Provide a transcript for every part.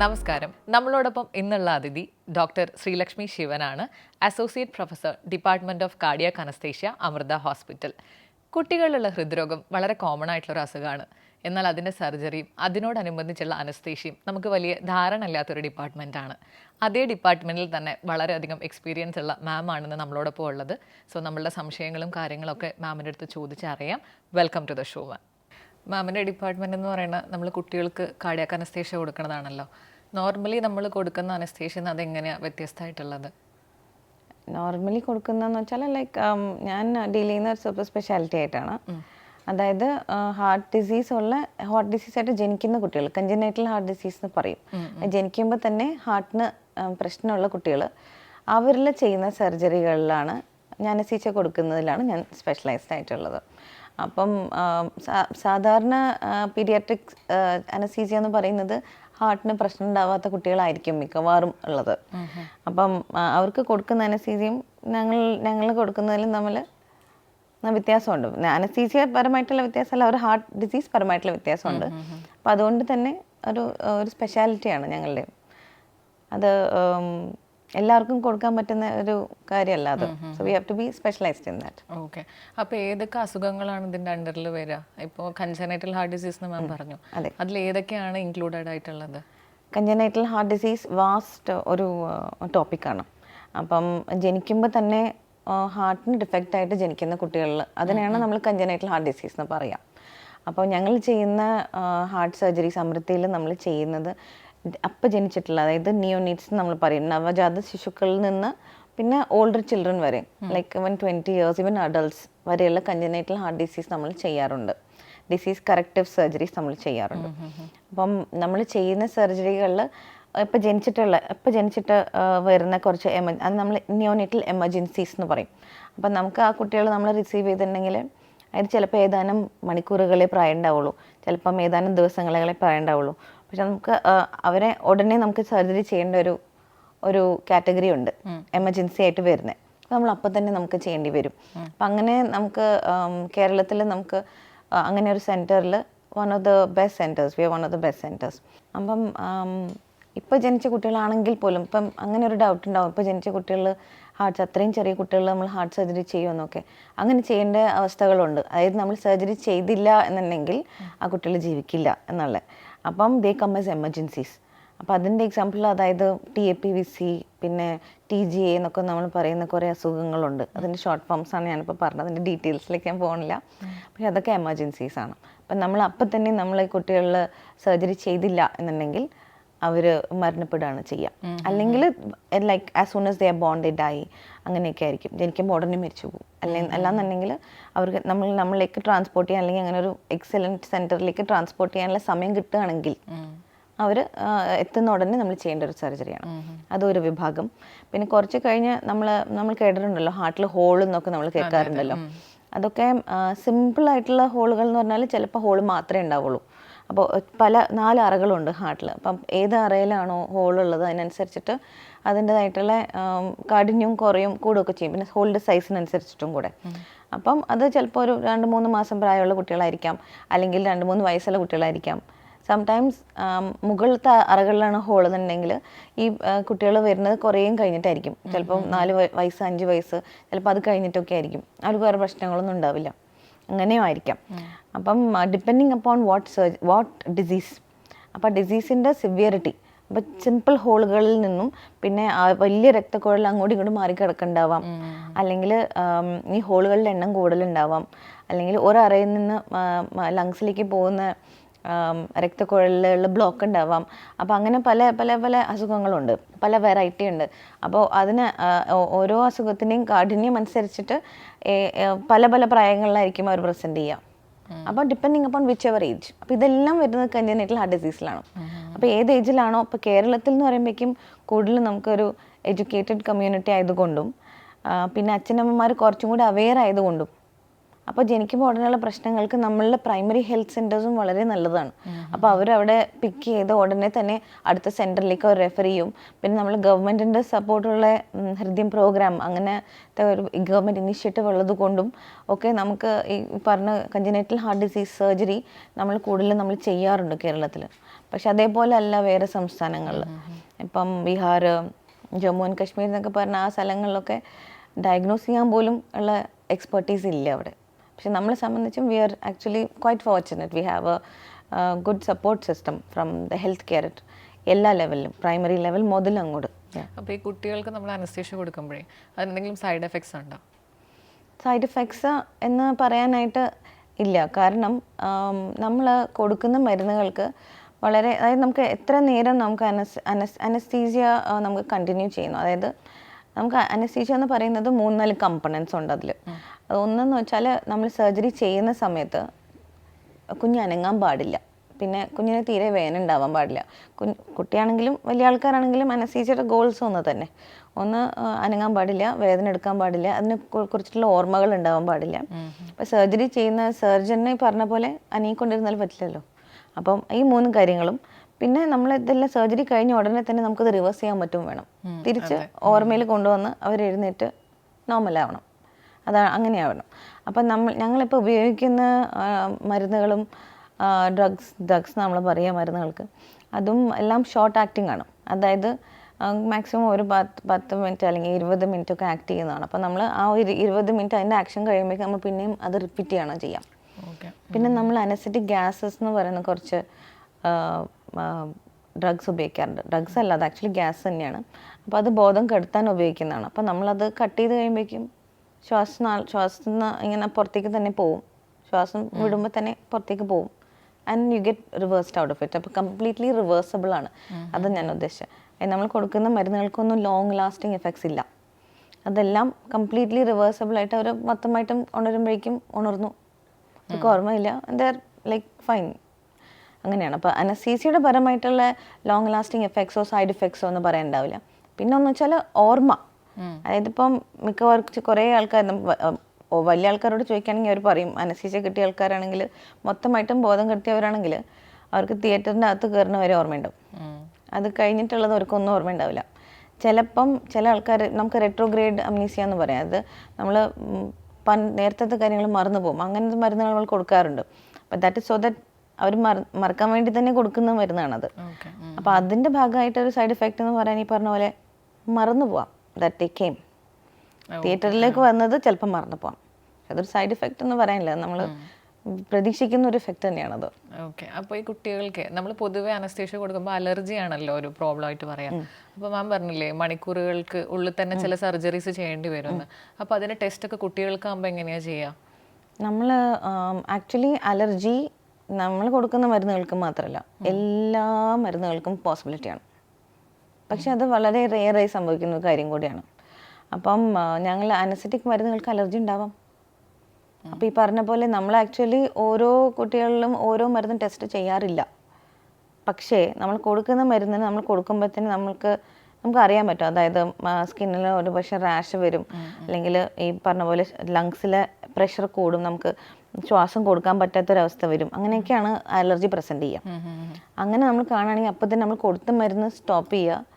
നമസ്കാരം. നമ്മളോടൊപ്പം ഇന്നുള്ള അതിഥി doctor Sreelakshmi ശിവനാണ്. Associate professor department of cardiac anaesthesia Amrita hospital. കുട്ടികളിലുള്ള ഹൃദ്രോഗം വളരെ കോമൺ ആയിട്ടുള്ള ഒരു അസുഖമാണ് എന്നാൽ അതിന്റെ സർജറിയും അതിനോടനുബന്ധിച്ചുള്ള അനസ്തേഷ്യയും നമുക്ക് വലിയ ധാരണ ഇല്ലാത്തൊരു ഡിപ്പാർട്ട്മെന്റാണ് അതേ ഡിപ്പാർട്ട്മെന്റിൽ തന്നെ വളരെയധികം എക്സ്പീരിയൻസ് ഉള്ള മാം ആണെന്ന് നമ്മളോടൊപ്പം ഉള്ളത്. സോ നമ്മളുടെ സംശയങ്ങളും കാര്യങ്ങളൊക്കെ മാമിന്റെ അടുത്ത് ചോദിച്ചറിയാം. Welcome to the show ma'am മാമിന്റെ ഡിപ്പാർട്ട്മെന്റ് എന്ന് പറയുന്നത് നമ്മൾ കുട്ടികൾക്ക് കാർഡിയാക് അനസ്തേഷ്യ കൊടുക്കുന്നതാണല്ലോ നോർമലി നമ്മൾ കൊടുക്കുന്ന അനസ്തേഷ്യ അതെങ്ങനെയാണ് വ്യത്യസ്തമായിട്ടുള്ളത്? നോർമലി കൊടുക്കുന്നതെന്ന് വെച്ചാൽ ലൈക്ക് ഞാൻ ഡീൽ ചെയ്യുന്ന ഒരു സൂപ്പർ സ്പെഷ്യാലിറ്റി ആയിട്ടാണ്. അതായത് ഹാർട്ട് ഡിസീസ് ഉള്ള ഹാർട്ട് ഡിസീസ് ആയിട്ട് ജനിക്കുന്ന കുട്ടികൾ കഞ്ചനൈറ്റൽ ഹാർട്ട് ഡിസീസ് എന്ന് പറയും. ജനിക്കുമ്പോൾ തന്നെ ഹാർട്ടിന് പ്രശ്നമുള്ള കുട്ടികൾ അവരിൽ ചെയ്യുന്ന സർജറികളിലാണ് ഞാൻ അനസീച്ച കൊടുക്കുന്നതിലാണ് ഞാൻ സ്പെഷ്യലൈസ്ഡ് ആയിട്ടുള്ളത്. അപ്പം സാധാരണ പീഡിയാട്രിക് അനസീസിയ എന്ന് പറയുന്നത് ഹാർട്ടിന് പ്രശ്നം ഉണ്ടാവാത്ത കുട്ടികളായിരിക്കും മിക്കവാറും ഉള്ളത്. അപ്പം അവർക്ക് കൊടുക്കുന്ന അനസീസിയും ഞങ്ങൾ ഞങ്ങൾ കൊടുക്കുന്നതിലും തമ്മിൽ വ്യത്യാസമുണ്ട്. അനസീസിയ പരമായിട്ടുള്ള വ്യത്യാസമല്ല അവർ ഹാർട്ട് ഡിസീസ് പരമായിട്ടുള്ള വ്യത്യാസമുണ്ട്. അപ്പം അതുകൊണ്ട് തന്നെ ഒരു ഒരു സ്പെഷ്യാലിറ്റിയാണ് ഞങ്ങളുടെ അത് എല്ലാവർക്കും കൊടുക്കാൻ പറ്റുന്ന ഒരു കാര്യമല്ല അത്. So we have to be specialised in that okay അപ്പോൾ ഏതൊക്കെ അസുഖങ്ങളാണ് ഇതിന്റെ അണ്ടറിൽ വരിക ഇപ്പോൾ കഞ്ചനൈറ്റൽ ഹാർട്ട് ഡിസീസ് എന്ന് മാം പറഞ്ഞു. അതെ. അതിൽ ഏതൊക്കെയാണ് ഇൻക്ലൂഡഡ് ആയിട്ടുള്ളത്? കഞ്ചനൈറ്റൽ ഹാർട്ട് ഡിസീസ് വാസ്റ്റ് ഒരു ടോപ്പിക്കാണ് അപ്പം ജനിക്കുമ്പോൾ തന്നെ ഹാർട്ടിന് ഡിഫക്റ്റ് ആയിട്ട് ജനിക്കുന്ന കുട്ടികളിൽ അതിനെയാണ് നമ്മൾ കഞ്ചനൈറ്റൽ ഹാർട്ട് ഡിസീസ് എന്ന് പറയാം. അപ്പോൾ ഞങ്ങൾ ചെയ്യുന്ന ഹാർട്ട് സർജറി സമൃദ്ധിയിൽ നമ്മൾ ചെയ്യുന്നത് അപ്പം ജനിച്ചിട്ടുള്ള അതായത് നിയോനീറ്റ്സ് നമ്മൾ പറയും നവജാത ശിശുക്കളിൽ നിന്ന് പിന്നെ ഓൾഡർ ചിൽഡ്രൻ വരെ like even twenty years even adults വരെയുള്ള കഞ്ചനൈറ്റൽ ഹാർട്ട് ഡിസീസ് നമ്മൾ ചെയ്യാറുണ്ട്. ഡിസീസ് കറക്റ്റീവ് സർജറീസ് നമ്മൾ ചെയ്യാറുണ്ട്. അപ്പം നമ്മൾ ചെയ്യുന്ന സർജറികളിൽ ഇപ്പം ജനിച്ചിട്ടുള്ള ഇപ്പം ജനിച്ചിട്ട് വരുന്ന കുറച്ച് എമ അത് നമ്മൾ നിയോനേറ്റൽ എമർജൻസീസ് എന്ന് പറയും. അപ്പം നമുക്ക് ആ കുട്ടികൾ നമ്മൾ റിസീവ് ചെയ്തിട്ടുണ്ടെങ്കിൽ അതിന് ചിലപ്പോൾ ഏതാനും മണിക്കൂറുകളെ പ്രായം ഉണ്ടാവുള്ളൂ ചിലപ്പം ഏതാനും ദിവസങ്ങളെ പ്രായം ഉണ്ടാവുള്ളൂ പക്ഷെ നമുക്ക് അവരെ ഉടനെ നമുക്ക് സർജറി ചെയ്യേണ്ട ഒരു ഒരു കാറ്റഗറി ഉണ്ട്. എമർജൻസി ആയിട്ട് വരുന്നത് നമ്മൾ അപ്പം തന്നെ നമുക്ക് ചെയ്യേണ്ടി വരും. അപ്പം അങ്ങനെ നമുക്ക് കേരളത്തിൽ നമുക്ക് അങ്ങനെ ഒരു സെന്ററിൽ one of the best centres we are one of the best centres അപ്പം ഇപ്പോൾ ജനിച്ച കുട്ടികളാണെങ്കിൽ പോലും ഇപ്പം അങ്ങനെ ഒരു ഡൗട്ട് ഉണ്ടാവും. ഇപ്പോൾ ജനിച്ച കുട്ടികൾ ഹാർട്ട്സ് അത്രയും ചെറിയ കുട്ടികൾ നമ്മൾ ഹാർട്ട് സർജറി ചെയ്യുമെന്നൊക്കെ. അങ്ങനെ ചെയ്യേണ്ട അവസ്ഥകളുണ്ട്. അതായത് നമ്മൾ സർജറി ചെയ്തില്ല എന്നുണ്ടെങ്കിൽ ആ കുട്ടികൾ ജീവിക്കില്ല എന്നുള്ളത് അപ്പം ദേ കം എസ് എമർജൻസീസ് അപ്പോൾ അതിന്റെ എക്സാമ്പിൾ അതായത് T A P V C പിന്നെ ടി ജി എ എന്നൊക്കെ നമ്മൾ പറയുന്ന കുറേ അസുഖങ്ങളുണ്ട്. അതിന്റെ ഷോർട്ട് ഫോംസ് ആണ് ഞാനിപ്പോൾ പറഞ്ഞത്. അതിന്റെ ഡീറ്റെയിൽസിലേക്ക് ഞാൻ പോകണില്ല പക്ഷേ അതൊക്കെ എമർജൻസീസ് ആണ്. അപ്പം നമ്മൾ അപ്പം തന്നെ നമ്മൾ ഈ കുട്ടികളിൽ സർജറി ചെയ്തില്ല എന്നുണ്ടെങ്കിൽ അവർ മരണപ്പെടുകയാണ് ചെയ്യുക. അല്ലെങ്കിൽ like as soon as they bonded ആയി അങ്ങനെയൊക്കെ ആയിരിക്കും. ജനിക്കുമ്പോൾ ഉടനെ മരിച്ചു പോകും അല്ലെങ്കിൽ അല്ലാന്നുണ്ടെങ്കിൽ അവർക്ക് നമ്മൾ നമ്മളിലേക്ക് ട്രാൻസ്പോർട്ട് ചെയ്യാൻ അല്ലെങ്കിൽ അങ്ങനെ ഒരു എക്സലന്റ് സെന്ററിലേക്ക് ട്രാൻസ്പോർട്ട് ചെയ്യാനുള്ള സമയം കിട്ടുകയാണെങ്കിൽ അവർ എത്തുന്ന ഉടനെ നമ്മൾ ചെയ്യേണ്ട ഒരു സർജറിയാണ് അതൊരു വിഭാഗം. പിന്നെ കുറച്ച് കഴിഞ്ഞ് നമ്മൾ നമ്മൾ കേട്ടിട്ടുണ്ടല്ലോ ഹാർട്ടിൽ ഹോൾ എന്നൊക്കെ നമ്മൾ കേൾക്കാറുണ്ടല്ലോ. അതൊക്കെ സിമ്പിൾ ആയിട്ടുള്ള ഹോളുകൾ എന്ന് പറഞ്ഞാൽ ചിലപ്പോൾ ഹോൾ മാത്രമേ ഉണ്ടാവുള്ളൂ. അപ്പോൾ പല നാല് അറകളുണ്ട് ഹാർട്ടിൽ അപ്പം ഏത് അറയിലാണോ ഹോളുള്ളത് അതിനനുസരിച്ചിട്ട് അതിന്റെതായിട്ടുള്ള കാഠിന്യവും കുറയും കൂടുകയൊക്കെ ചെയ്യും. പിന്നെ ഹോൾഡ് സൈസിനനുസരിച്ചിട്ടും കൂടെ. അപ്പം അത് ചിലപ്പോൾ ഒരു രണ്ട് മൂന്ന് മാസം പ്രായമുള്ള കുട്ടികളായിരിക്കാം. അല്ലെങ്കിൽ രണ്ട് മൂന്ന് വയസ്സുള്ള കുട്ടികളായിരിക്കാം. സംടൈംസ് മുകളിലത്തെ അറകളിലാണ് ഹോൾ എന്നുണ്ടെങ്കിൽ ഈ കുട്ടികൾ വരുന്നത് കുറേയും കഴിഞ്ഞിട്ടായിരിക്കും. ചിലപ്പം നാല് വയസ്സ് അഞ്ച് വയസ്സ് ചിലപ്പോൾ അത് കഴിഞ്ഞിട്ടൊക്കെ ആയിരിക്കും. അവർക്ക് വേറെ പ്രശ്നങ്ങളൊന്നും ഉണ്ടാവില്ല. അങ്ങനെയും ആയിരിക്കാം. അപ്പം depending upon what surge what disease അപ്പോൾ ഡിസീസിന്റെ സിവിയറിറ്റി അപ്പോൾ സിമ്പിൾ ഹോളുകളിൽ നിന്നും പിന്നെ വലിയ രക്തക്കുഴൽ അങ്ങോട്ടും ഇങ്ങോട്ടും മാറി കിടക്കണ്ടാവാം അല്ലെങ്കിൽ ഈ ഹോളുകളുടെ എണ്ണം കൂടുതലുണ്ടാവാം. അല്ലെങ്കിൽ ഒരറയിൽ നിന്ന് ലങ്സിലേക്ക് പോകുന്ന ആം, രക്തക്കുഴലിലുള്ള ബ്ലോക്ക് ഉണ്ടാവാം. അപ്പോൾ അങ്ങനെ പല പല പല അസുഖങ്ങളുണ്ട്. പല വെറൈറ്റി ഉണ്ട്. അപ്പോൾ അതിന് ഓരോ അസുഖത്തിന്റെയും കാഠിന്യം അനുസരിച്ചിട്ട് പല പല പ്രായങ്ങളിലായിരിക്കും അവർ പ്രസന്റ് ചെയ്യുക. അപ്പോൾ depending upon whichever age അപ്പോൾ ഇതെല്ലാം വരുന്നത് കഞ്ചനൈറ്റൽ ഹാർട്ട് ഡിസീസിലാണ് അപ്പോൾ ഏത് ഏജിലാണോ ഇപ്പോൾ കേരളത്തിൽ എന്ന് പറയുമ്പോഴേക്കും കൂടുതലും നമുക്കൊരു എഡ്യൂക്കേറ്റഡ് കമ്മ്യൂണിറ്റി ആയതുകൊണ്ടും പിന്നെ അച്ഛനമ്മമാർ കുറച്ചും കൂടി അവെയർ ആയതുകൊണ്ടും അപ്പോൾ ജനിക്കുമ്പോൾ ഉടനെയുള്ള പ്രശ്നങ്ങൾക്ക് നമ്മളുടെ പ്രൈമറി ഹെൽത്ത് സെന്റേഴ്സും വളരെ നല്ലതാണ്. അപ്പോൾ അവരവിടെ പിക്ക് ചെയ്ത് ഉടനെ തന്നെ അടുത്ത സെന്ററിലേക്ക് അവർ റെഫർ ചെയ്യും. പിന്നെ നമ്മൾ ഗവൺമെന്റിന്റെ സപ്പോർട്ടുള്ള ഹൃദയം പ്രോഗ്രാം അങ്ങനത്തെ ഒരു ഗവൺമെന്റ് ഇനിഷ്യേറ്റീവ് ഉള്ളത് കൊണ്ടും ഒക്കെ നമുക്ക് ഈ പറഞ്ഞ കഞ്ചിനേറ്റൽ ഹാർട്ട് ഡിസീസ് സർജറി നമ്മൾ കൂടുതലും നമ്മൾ ചെയ്യാറുണ്ട് കേരളത്തിൽ. പക്ഷെ അതേപോലെ അല്ല വേറെ സംസ്ഥാനങ്ങളിൽ. ഇപ്പം ബീഹാർ ജമ്മു ആൻഡ് കാശ്മീർ എന്നൊക്കെ പറഞ്ഞ ആ സ്ഥലങ്ങളിലൊക്കെ ഡയഗ്നോസ് ചെയ്യാൻ പോലും ഉള്ള എക്സ്പെർട്ടീസ് ഇല്ല അവിടെ. പക്ഷെ നമ്മളെ സംബന്ധിച്ചും we are actually quite fortunate we have a good support system from the health care എല്ലാ ലെവലിലും പ്രൈമറി ലെവൽ മുതൽ അങ്ങോട്ട്. അപ്പോൾ ഈ കുട്ടികൾക്ക് നമ്മൾ അനസ്തേഷ്യ കൊടുക്കുമ്പോഴേ അതിനെന്തെങ്കിലും സൈഡ് എഫക്ട്സ് ഉണ്ടോ? സൈഡ് എഫക്ട്സ് എന്ന് പറയാനായിട്ട് ഇല്ല. കാരണം നമ്മൾ കൊടുക്കുന്ന മരുന്നുകൾക്ക് വളരെ അതായത് നമുക്ക് എത്ര നേരം നമുക്ക് അനസ് അനസ് അനസ്തീസിയ നമുക്ക് കണ്ടിന്യൂ ചെയ്യുന്നു. അതായത് നമുക്ക് അനസ്തീസിയ എന്ന് പറയുന്നത് മൂന്നാൽ നാല് കമ്പണൻസ് ഉണ്ട് അതിൽ ഒന്നെന്ന് വെച്ചാൽ നമ്മൾ സർജറി ചെയ്യുന്ന സമയത്ത് കുഞ്ഞ് അനങ്ങാൻ പാടില്ല. പിന്നെ കുഞ്ഞിന് തീരെ വേന ഉണ്ടാവാൻ പാടില്ല. കുഞ്ഞ് കുട്ടിയാണെങ്കിലും വലിയ ആൾക്കാരാണെങ്കിലും അനസീച്ചയുടെ ഗോൾസ് ഒന്ന് തന്നെ. ഒന്ന് അനങ്ങാൻ പാടില്ല വേദന എടുക്കാൻ പാടില്ല അതിനെ കുറിച്ചുള്ള കുറിച്ചിട്ടുള്ള ഓർമ്മകൾ ഉണ്ടാവാൻ പാടില്ല. അപ്പോൾ സർജറി ചെയ്യുന്ന സർജനെ പറഞ്ഞ പോലെ അനങ്ങിക്കൊണ്ടിരുന്നാൽ പറ്റില്ലല്ലോ. അപ്പം ഈ മൂന്ന് കാര്യങ്ങളും പിന്നെ നമ്മൾ ഇതെല്ലാം സർജറി കഴിഞ്ഞ ഉടനെ തന്നെ നമുക്കത് റിവേഴ്സ് ചെയ്യാൻ പറ്റും വേണം. തിരിച്ച് ഓർമ്മയിൽ കൊണ്ടുവന്ന് അവർ എഴുന്നേറ്റ് നോർമലാവണം അതാണ് അങ്ങനെയാവണം. അപ്പം നമ്മൾ ഞങ്ങളിപ്പോൾ ഉപയോഗിക്കുന്ന മരുന്നുകളും ഡ്രഗ്സ് ഡ്രഗ്സ് നമ്മൾ പറയുക മരുന്നുകൾക്ക്. അതും എല്ലാം ഷോർട്ട് ആക്ടിങ് ആണ്. അതായത് മാക്സിമം ഒരു പത്ത് പത്ത് മിനിറ്റ് അല്ലെങ്കിൽ ഇരുപത് മിനിറ്റ് ഒക്കെ ആക്ട് ചെയ്യുന്നതാണ്. അപ്പം നമ്മൾ ആ ഒരു ഇരുപത് മിനിറ്റ് അതിന്റെ ആക്ഷൻ കഴിയുമ്പോഴേക്കും നമ്മൾ പിന്നെയും അത് റിപ്പീറ്റ് ചെയ്യണം ചെയ്യാം. ഓക്കെ പിന്നെ നമ്മൾ അനസ്തറ്റിക് ഗ്യാസസ് എന്ന് പറയുന്ന കുറച്ച് ഡ്രഗ്സ് ഉപയോഗിക്കാറുണ്ട്. ഡ്രഗ്സ് അല്ല അത് ആക്ച്വലി ഗ്യാസ് തന്നെയാണ്. അപ്പോൾ അത് ബോധം കെടുത്താൻ ഉപയോഗിക്കുന്നതാണ്. അപ്പോൾ നമ്മളത് കട്ട് ചെയ്ത് കഴിയുമ്പോഴേക്കും ശ്വാസം ശ്വാസത്തിൽ നിന്ന് ഇങ്ങനെ പുറത്തേക്ക് തന്നെ പോവും. ശ്വാസം വിടുമ്പോൾ തന്നെ പുറത്തേക്ക് പോവും. And you get reversed out of it അപ്പോൾ കംപ്ലീറ്റ്ലി റിവേഴ്സബിൾ ആണ്. അത് ഞാൻ ഉദ്ദേശിച്ചത് നമ്മൾ കൊടുക്കുന്ന മരുന്നുകൾക്കൊന്നും ലോങ് ലാസ്റ്റിംഗ് എഫക്ട്സ് ഇല്ല. അതെല്ലാം കംപ്ലീറ്റ്ലി റിവേഴ്സബിൾ ആയിട്ട് അവർ മൊത്തമായിട്ടും ഉണരുമ്പോഴേക്കും ഉണർന്നു. അവർക്ക് ഓർമ്മയില്ല ദർ ലൈക്ക് ഫൈൻ അങ്ങനെയാണ്. അപ്പോൾ അനസീസിയുടെ പരമായിട്ടുള്ള ലോങ് ലാസ്റ്റിംഗ് എഫക്ട്സോ സൈഡ് എഫക്ട്സോ ഒന്നും പറയാനുണ്ടാവില്ല പിന്നെ ഒന്ന് വെച്ചാൽ ഓർമ്മ. അതായത് ഇപ്പം മിക്കവാർക്കും കുറേ ആൾക്കാർ വലിയ ആൾക്കാരോട് ചോദിക്കുകയാണെങ്കിൽ അവർ പറയും അനസീസിയ കിട്ടിയ ആൾക്കാരാണെങ്കിൽ മൊത്തമായിട്ടും ബോധം കിട്ടിയവരാണെങ്കിൽ അവർക്ക് തിയേറ്ററിന്റെ അകത്ത് കയറുന്ന വരെ ഓർമ്മയുണ്ടാവും. അത് കഴിഞ്ഞിട്ടുള്ളത് അവർക്കൊന്നും ഓർമ്മയുണ്ടാവില്ല. ചിലപ്പം ചില ആൾക്കാർ നമുക്ക് റെട്രോഗ്രേഡ് അമ്നീസിയ എന്ന് പറയാം. അത് നമ്മൾ നേരത്തെ കാര്യങ്ങൾ മറന്നു പോകും. അങ്ങനത്തെ മരുന്നുകൾ നമ്മൾ കൊടുക്കാറുണ്ട്. അപ്പം ദാറ്റ് ഇസ് സോ ദാറ്റ് അവർ മറക്കാൻ വേണ്ടി തന്നെ കൊടുക്കുന്ന മരുന്നാണത്. അപ്പം അതിന്റെ ഭാഗമായിട്ട് ഒരു സൈഡ് എഫക്റ്റ് എന്ന് പറയാൻ ഈ പറഞ്ഞ പോലെ മറന്നു പോവാം. ദാറ്റ് ടേ കെയിം തിയേറ്ററിലേക്ക് വന്നത് ചിലപ്പോൾ മറന്നു പോകാം അതൊരു സൈഡ് എഫക്റ്റ് എന്ന് പറയാനില്ല. നമ്മൾ പ്രതീക്ഷിക്കുന്ന ഒരു എഫക്റ്റ് തന്നെയാണത്. ഓക്കെ അപ്പോൾ ഈ കുട്ടികൾക്ക് നമ്മൾ പൊതുവെ അനസ്തേഷ്യ കൊടുക്കുമ്പോൾ അലർജി ആണല്ലോ ഒരു പ്രോബ്ലം ആയിട്ട് പറയാം. അപ്പോൾ മാം പറഞ്ഞില്ലേ മണിക്കൂറുകൾക്ക് ഉള്ളിൽ തന്നെ ചില സർജറീസ് ചെയ്യേണ്ടി വരുമെന്ന്. അപ്പോൾ അതിന് ടെസ്റ്റ് ഒക്കെ കുട്ടികൾക്കാകുമ്പോൾ എങ്ങനെയാ ചെയ്യുക നമ്മൾ ആക്ച്വലി അലർജി നമ്മൾ കൊടുക്കുന്ന മരുന്നുകൾക്ക് മാത്രമല്ല എല്ലാ മരുന്നുകൾക്കും പോസിബിലിറ്റിയാണ് പക്ഷെ അത് വളരെ റെയറായി സംഭവിക്കുന്ന ഒരു കാര്യം കൂടിയാണ്. അപ്പം ഞങ്ങൾ അനസറ്റിക് മരുന്നുകൾക്ക് അലർജി ഉണ്ടാവാം. അപ്പോൾ ഈ പറഞ്ഞ പോലെ നമ്മൾ ആക്ച്വലി ഓരോ കുട്ടികളിലും ഓരോ മരുന്നും ടെസ്റ്റ് ചെയ്യാറില്ല. പക്ഷേ നമ്മൾ കൊടുക്കുന്ന മരുന്നിന് നമ്മൾ കൊടുക്കുമ്പോഴത്തേന് നമ്മൾക്ക് നമുക്ക് അറിയാൻ പറ്റും. അതായത് സ്കിന്നിൽ ഒരു പക്ഷേ റാഷ് വരും. അല്ലെങ്കിൽ ഈ പറഞ്ഞ പോലെ ലങ്സിലെ പ്രഷർ കൂടും. നമുക്ക് ശ്വാസം കൊടുക്കാൻ പറ്റാത്തൊരവസ്ഥ വരും. അങ്ങനെയൊക്കെയാണ് അലർജി പ്രസന്റ് ചെയ്യുക. അങ്ങനെ നമ്മൾ കാണുകയാണെങ്കിൽ അപ്പോൾ തന്നെ നമ്മൾ കൊടുത്ത മരുന്ന് സ്റ്റോപ്പ് ചെയ്യുക.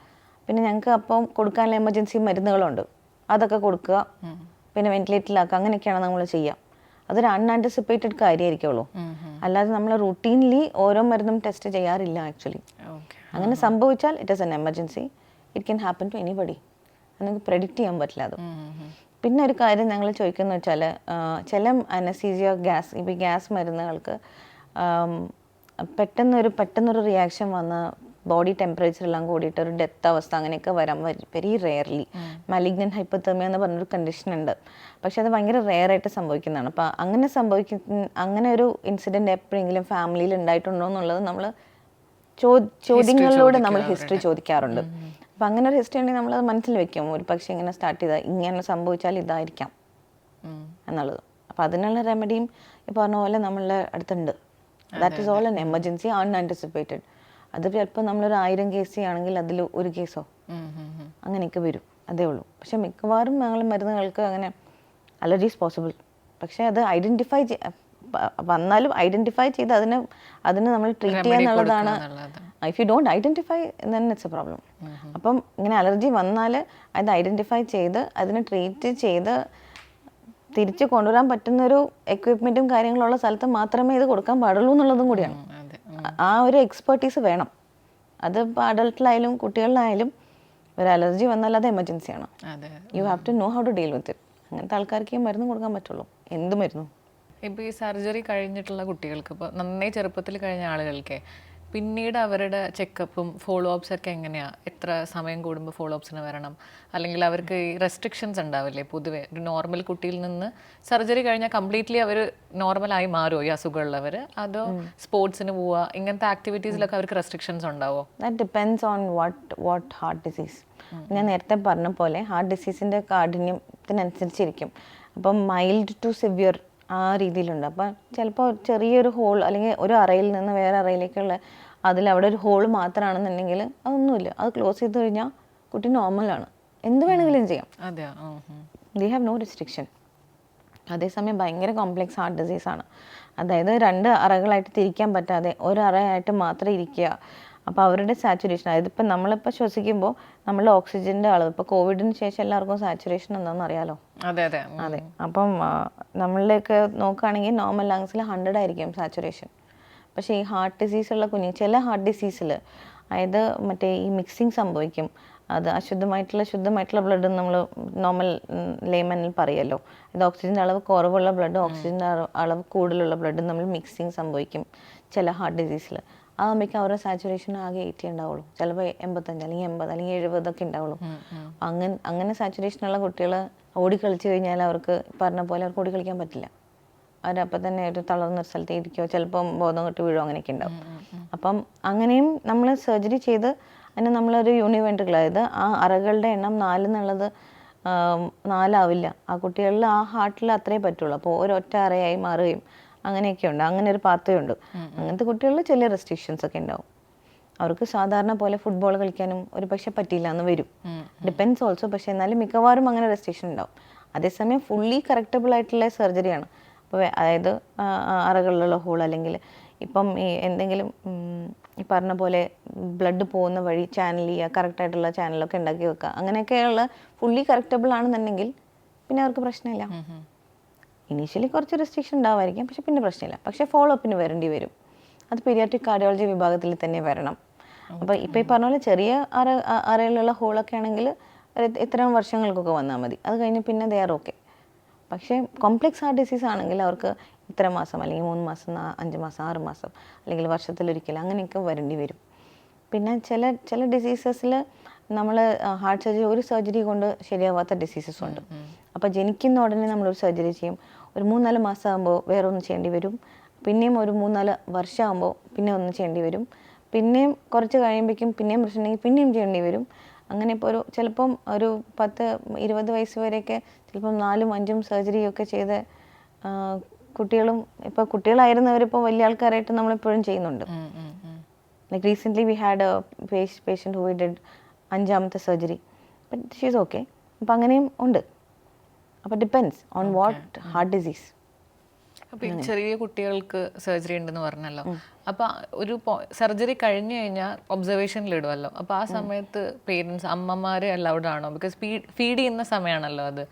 പിന്നെ ഞങ്ങൾക്ക് അപ്പം കൊടുക്കാനുള്ള എമർജൻസി മരുന്നുകളുണ്ട്. അതൊക്കെ കൊടുക്കുക. പിന്നെ വെന്റിലേറ്ററിലാക്കുക അങ്ങനെയൊക്കെയാണ് നമ്മൾ ചെയ്യുക അതൊരു അൺആന്റിസിപ്പേറ്റഡ് കാര്യമായിരിക്കുള്ളൂ അല്ലാതെ നമ്മൾ റുട്ടീൻലി ഓരോ മരുന്നും ടെസ്റ്റ് ചെയ്യാറില്ല ആക്ച്വലി അങ്ങനെ സംഭവിച്ചാൽ it is an emergency it can happen to anybody നമുക്ക് പ്രെഡിക്റ്റ് ചെയ്യാൻ പറ്റില്ല അത്. പിന്നെ ഒരു കാര്യം ഞങ്ങൾ ചോദിക്കുന്നത് വെച്ചാൽ ചില അനസീസിയ ഗ്യാസ് ഇപ്പോൾ ഗ്യാസ് മരുന്നുകൾക്ക് പെട്ടെന്നൊരു പെട്ടെന്നൊരു റിയാക്ഷൻ വന്ന് ബോഡി ടെമ്പറേച്ചർ എല്ലാം കൂടിയിട്ട് ഒരു ഡെത്ത് അവസ്ഥ അങ്ങനെയൊക്കെ വരാൻ വെരി റെയർലി മലിഗ്നൻ ഹൈപ്പത്തേമിയ എന്ന് പറഞ്ഞൊരു കണ്ടീഷൻ ഉണ്ട്. പക്ഷെ അത് ഭയങ്കര റെയർ ആയിട്ട് സംഭവിക്കുന്നതാണ്. അപ്പോൾ അങ്ങനെ സംഭവിക്കുന്ന അങ്ങനെ ഒരു ഇൻസിഡന്റ് എപ്പോഴെങ്കിലും ഫാമിലിയിൽ ഉണ്ടായിട്ടുണ്ടോ എന്നുള്ളത് നമ്മൾ ചോ ചോദ്യങ്ങളിലൂടെ നമ്മൾ ഹിസ്റ്ററി ചോദിക്കാറുണ്ട്. അപ്പം അങ്ങനെ ഒരു ഹിസ്റ്ററി ഉണ്ടെങ്കിൽ നമ്മളത് മനസ്സിൽ വെക്കും. ഒരു പക്ഷേ ഇങ്ങനെ സ്റ്റാർട്ട് ചെയ്താൽ ഇങ്ങനെ സംഭവിച്ചാൽ ഇതായിരിക്കാം എന്നുള്ളത്. അപ്പം അതിനുള്ള റെമഡിയും ഈ പറഞ്ഞ പോലെ നമ്മളുടെ അടുത്തുണ്ട്. That is all an emergency unanticipated അത് ചിലപ്പോൾ നമ്മളൊരു ആയിരം കേസ് ചെയ്യുകയാണെങ്കിൽ അതിൽ ഒരു കേസോ അങ്ങനെയൊക്കെ വരും. അതേ ഉള്ളൂ. പക്ഷെ മിക്കവാറും ഞങ്ങൾ മരുന്നുകൾക്ക് അങ്ങനെ അലർജീസ് പോസിബിൾ പക്ഷേ അത് ഐഡന്റിഫൈ വന്നാലും ഐഡന്റിഫൈ ചെയ്ത് അതിനെ അതിനെ നമ്മൾ ട്രീറ്റ് ചെയ്യുക എന്നുള്ളതാണ് എന്നുള്ളത്. If you don't identify then it's a problem അപ്പം ഇങ്ങനെ അലർജി വന്നാൽ അത് ഐഡന്റിഫൈ ചെയ്ത് അതിനെ ട്രീറ്റ് ചെയ്ത് തിരിച്ച് കൊണ്ടുവരാൻ പറ്റുന്നൊരു എക്വിപ്മെന്റും കാര്യങ്ങളുള്ള സ്ഥലത്ത് മാത്രമേ ഇത് കൊടുക്കാൻ പാടുള്ളൂ എന്നുള്ളതും കൂടിയാണ്. ആ- ഒരു എക്സ്പെർട്ടീസ് വേണം. അത് ഇപ്പോൾ അഡൾട്ടിലായാലും കുട്ടികളിലായാലും ഒരു അലർജി വന്നാൽ അത് എമർജൻസിയാണ് you have to know how to deal with it അങ്ങനത്തെ ആൾക്കാർക്ക് ഈ മരുന്ന് കൊടുക്കാൻ പറ്റുള്ളൂ. എന്ത് മരുന്നും? ഇപ്പോൾ ഈ സർജറി കഴിഞ്ഞിട്ടുള്ള കുട്ടികൾക്ക് ഇപ്പോൾ നന്നേ ചെറുപ്പത്തിൽ കഴിഞ്ഞ ആളുകൾക്ക് പിന്നീട് അവരുടെ ചെക്കപ്പും ഫോളോ അപ്സ് ഒക്കെ എങ്ങനെയാണ് എത്ര സമയം കൂടുമ്പോൾ ഫോളോ അപ്സിന് വരണം? അല്ലെങ്കിൽ അവർക്ക് ഈ റെസ്ട്രിക്ഷൻസ് ഉണ്ടാവില്ലേ പൊതുവേ? ഒരു നോർമൽ കുട്ടിയിൽ നിന്ന് സർജറി കഴിഞ്ഞാൽ കംപ്ലീറ്റ്ലി അവർ നോർമലായി മാറുമോ ഈ അസുഖമുള്ളവർ? അതോ സ്പോർട്സിന് പോവുക ഇങ്ങനത്തെ ആക്ടിവിറ്റീസിലൊക്കെ അവർക്ക് റെസ്ട്രിക്ഷൻസ് ഉണ്ടാവോ? That depends on what what heart disease ഞാൻ നേരത്തെ പറഞ്ഞ പോലെ ഹാർട്ട് ഡിസീസിന്റെ കാഠിന്യത്തിനനുസരിച്ചിരിക്കും. അപ്പം മൈൽഡ് ടു സിവിയർ ആ രീതിയിലുണ്ട്. അപ്പം ചിലപ്പോൾ ചെറിയൊരു ഹോൾ അല്ലെങ്കിൽ ഒരു അറയിൽ നിന്ന് വേറെ അറയിലേക്കുള്ള അതിൽ അവിടെ ഒരു ഹോൾ മാത്രമാണെന്നുണ്ടെങ്കിൽ അതൊന്നുമില്ല. അത് ക്ലോസ് ചെയ്ത് കഴിഞ്ഞാൽ കുട്ടി നോർമലാണ് എന്ത് വേണമെങ്കിലും ചെയ്യാം. ദി ഹാവ് നോ റെസ്ട്രിക്ഷൻ അതേസമയം ഭയങ്കര കോംപ്ലെക്സ് ഹാർട്ട് ഡിസീസാണ് അതായത് രണ്ട് അറകളായിട്ട് തിരിക്കാൻ പറ്റാതെ ഒരു അറയായിട്ട് മാത്രം ഇരിക്കുക. അപ്പോൾ അവരുടെ സാച്ചുറേഷൻ അതായത് ഇപ്പം നമ്മളിപ്പോൾ ശ്വസിക്കുമ്പോൾ നമ്മൾ ഓക്സിജന്റെ അളവ് ഇപ്പോൾ കോവിഡിന് ശേഷം എല്ലാവർക്കും സാച്ചുറേഷൻ എന്താണെന്ന് അറിയാലോ? അതെ അതെ. അതെ. അപ്പം നമ്മളിലേക്ക് നോക്കുകയാണെങ്കിൽ നോർമൽ ലങ്സിൽ ഹൺഡ്രഡ് ആയിരിക്കും സാച്ചുറേഷൻ. പക്ഷേ ഈ ഹാർട്ട് ഡിസീസ് ഉള്ള കുഞ്ഞ് ചില ഹാർട്ട് ഡിസീസിൽ അതായത് മറ്റേ ഈ മിക്സിങ് സംഭവിക്കും. അത് അശുദ്ധമായിട്ടുള്ള ശുദ്ധമായിട്ടുള്ള ബ്ലഡ് നമ്മൾ നോർമൽ ലേമനിൽ പറയുമല്ലോ അത് ഓക്സിജന്റെ അളവ് കുറവുള്ള ബ്ലഡ് ഓക്സിജന്റെ അളവ് കൂടുതലുള്ള ബ്ലഡ് നമ്മൾ മിക്സിങ് സംഭവിക്കും ചില ഹാർട്ട് ഡിസീസിൽ അതാകുമ്പോഴേക്കും അവരുടെ സാച്ചുറേഷൻ ആകെ എയ്റ്റി ഉണ്ടാവുള്ളൂ. ചിലപ്പോൾ എൺപത്തഞ്ച് അല്ലെങ്കിൽ എൺപത് അല്ലെങ്കിൽ എഴുപതൊക്കെ ഉണ്ടാവുള്ളൂ. അങ്ങനെ അങ്ങനെ സാച്ചുറേഷൻ ഉള്ള കുട്ടികൾ ഓടി കളിച്ചു കഴിഞ്ഞാൽ അവർക്ക് പറഞ്ഞ പോലെ അവർക്ക് ഓടി കളിക്കാൻ പറ്റില്ല. അവരപ്പം തന്നെ ഒരു തളർന്ന ഒരു സ്ഥലത്ത് ഇരിക്കുകയോ ചിലപ്പം ബോധം കെട്ട് വീഴോ അങ്ങനെയൊക്കെ ഉണ്ടാവും. അപ്പം അങ്ങനെയും നമ്മൾ സർജറി ചെയ്ത് അതിന് നമ്മളൊരു യൂണിവേണ്ടുകൾ അതായത് ആ അറകളുടെ എണ്ണം നാല് എന്നുള്ളത് നാലാവില്ല. ആ കുട്ടികളിൽ ആ ഹാർട്ടിൽ അത്രേ പറ്റുള്ളൂ. അപ്പോൾ ഒരൊറ്റ അറയായി മാറുകയും അങ്ങനെയൊക്കെ ഉണ്ട് അങ്ങനെ ഒരു പാത്രമുണ്ട് അങ്ങനത്തെ കുട്ടികളിൽ ചില റെസ്ട്രിക്ഷൻസ് ഒക്കെ ഉണ്ടാവും. അവർക്ക് സാധാരണ പോലെ ഫുട്ബോൾ കളിക്കാനും ഒരു പക്ഷെ പറ്റിയില്ല എന്ന് വരും. ഡിപ്പെൻസ് ഓൾസോ പക്ഷെ എന്നാലും മിക്കവാറും അങ്ങനെ റെസ്ട്രിക്ഷൻ ഉണ്ടാവും. അതേസമയം ഫുള്ളി കറക്റ്റബിൾ ആയിട്ടുള്ള സർജറിയാണ് അപ്പോൾ അതായത് അറകളിലുള്ള ഹോൾ അല്ലെങ്കിൽ ഇപ്പം ഈ എന്തെങ്കിലും ഈ പറഞ്ഞ പോലെ ബ്ലഡ് പോകുന്ന വഴി ചാനൽ ചെയ്യുക കറക്റ്റായിട്ടുള്ള ചാനലൊക്കെ ഉണ്ടാക്കി വെക്കുക. അങ്ങനെയൊക്കെയുള്ള ഫുള്ളി കറക്റ്റബിൾ ആണെന്നുണ്ടെങ്കിൽ പിന്നെ അവർക്ക് പ്രശ്നമില്ല. ഇനീഷ്യലി കുറച്ച് റെസ്ട്രിക്ഷൻ ഉണ്ടാവുമായിരിക്കും പക്ഷേ പിന്നെ പ്രശ്നമില്ല. പക്ഷേ ഫോളോ അപ്പിന് വരേണ്ടി വരും. അത് പീരിയാട്രിക് കാർഡിയോളജി വിഭാഗത്തിൽ തന്നെ വരണം. അപ്പോൾ ഇപ്പോൾ ഈ പറഞ്ഞ പോലെ ചെറിയ അറ അറയിലുള്ള ഹോളൊക്കെ ആണെങ്കിൽ ഇത്രയും ഇത്തരം വർഷങ്ങൾക്കൊക്കെ വന്നാൽ മതി. അത് കഴിഞ്ഞ് പിന്നെ ദേ ആർ ഓക്കെ പക്ഷേ കോംപ്ലക്സ് ഹാർട്ട് ഡിസീസ് ആണെങ്കിൽ അവർക്ക് ഇത്ര മാസം അല്ലെങ്കിൽ മൂന്ന് മാസം അഞ്ച് മാസം ആറ് മാസം അല്ലെങ്കിൽ വർഷത്തിലൊരിക്കൽ അങ്ങനെയൊക്കെ വരേണ്ടി വരും. പിന്നെ ചില ചില ഡിസീസസിൽ നമ്മൾ ഹാർട്ട് സർജറി ഒരു സർജറി കൊണ്ട് ശരിയാവാത്ത ഡിസീസസ് ഉണ്ട്. അപ്പോൾ ജനിക്കുന്ന ഉടനെ നമ്മൾ ഒരു സർജറി ചെയ്യും. ഒരു മൂന്നാൽ മാസം ആകുമ്പോൾ വേറെ ഒന്ന് ചെയ്യേണ്ടി വരും. പിന്നെയും ഒരു മൂന്നാൽ വർഷമാകുമ്പോൾ പിന്നെ ഒന്ന് ചെയ്യേണ്ടി വരും. പിന്നെയും കുറച്ച് കഴിയുമ്പോഴേക്കും പിന്നെയും പ്രശ്നമുണ്ടെങ്കിൽ പിന്നെയും ചെയ്യേണ്ടി വരും. അങ്ങനെ ഇപ്പോൾ ഒരു ചിലപ്പം ഒരു പത്ത് ഇരുപത് വയസ്സ് വരെയൊക്കെ ചിലപ്പം നാലും അഞ്ചും സർജറിയൊക്കെ ഒക്കെ ചെയ്ത് കുട്ടികളും ഇപ്പോൾ കുട്ടികളായിരുന്നവരിപ്പോൾ വലിയ ആൾക്കാരായിട്ട് നമ്മളിപ്പോഴും ചെയ്യുന്നുണ്ട്. Like recently we had a patient who did അഞ്ചാമത്തെ സർജറി ബട്ട് ഷീസ് ഓക്കെ അപ്പം അങ്ങനെയും ഉണ്ട്. അപ്പോൾ depends on what heart disease അപ്പോൾ ഈ ചെറിയ കുട്ടികൾക്ക് സർജറി ഉണ്ടെന്ന് പറഞ്ഞല്ലോ. അപ്പോൾ ഒരു സർജറി കഴിഞ്ഞു കഴിഞ്ഞാൽ ഒബ്സർവേഷനിൽ ഇടുമല്ലോ അപ്പൊ ആ സമയത്ത് പേരൻസ് അമ്മമാര് അലൗഡ് ആണോ? ബിക്കോസ് ഫീഡ് ചെയ്യുന്ന സമയമാണല്ലോ അത്.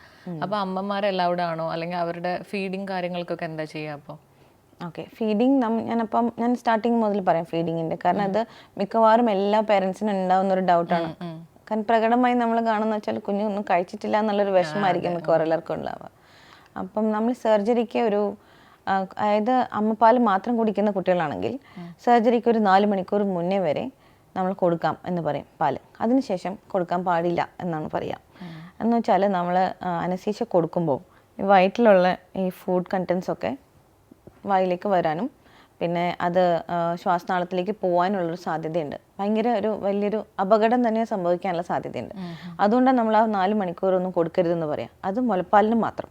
അപ്പോൾ അമ്മമാര് അലൗഡ് ആണോ? അല്ലെങ്കിൽ അവരുടെ ഫീഡിങ് കാര്യങ്ങൾക്കൊക്കെ എന്താ ചെയ്യുക അപ്പോൾ ഓക്കെ ഫീഡിങ് ഞാനപ്പം ഞാൻ സ്റ്റാർട്ടിങ് മുതൽ പറയാം ഫീഡിങ്ങിന്റെ കാരണം അത് മിക്കവാറും എല്ലാ പേരൻസിനും ഉണ്ടാവുന്ന ഒരു ഡൗട്ടാണ് കാരണം പ്രകടമായി നമ്മൾ കാണുന്ന വെച്ചാൽ കുഞ്ഞൊന്നും കഴിച്ചിട്ടില്ല എന്നുള്ളൊരു വിഷമമായിരിക്കും മിക്കവാറും എല്ലാവർക്കും ഉണ്ടാവുക. അപ്പം നമ്മൾ സർജറിക്ക് ഒരു അതായത് അമ്മപ്പാൽ മാത്രം കുടിക്കുന്ന കുട്ടികളാണെങ്കിൽ സർജറിക്ക് ഒരു നാല് മണിക്കൂർ മുന്നേ വരെ നമ്മൾ കൊടുക്കാം എന്ന് പറയും പാൽ. അതിനുശേഷം കൊടുക്കാൻ പാടില്ല എന്നാണ് പറയുക എന്ന് വെച്ചാൽ നമ്മൾ അനസീശ കൊടുക്കുമ്പോൾ വയറ്റിലുള്ള ഈ ഫുഡ് കണ്ടൻസ് ഒക്കെ വായിലേക്ക് വരാനും പിന്നെ അത് ശ്വാസനാളത്തിലേക്ക് പോകാനുള്ളൊരു സാധ്യതയുണ്ട്. ഭയങ്കര ഒരു വലിയൊരു അപകടം തന്നെ സംഭവിക്കാനുള്ള സാധ്യതയുണ്ട്. അതുകൊണ്ടാണ് നമ്മൾ ആ നാല് മണിക്കൂറൊന്നും കൊടുക്കരുതെന്ന് പറയാം. അത് മുലപ്പാലിന് മാത്രം.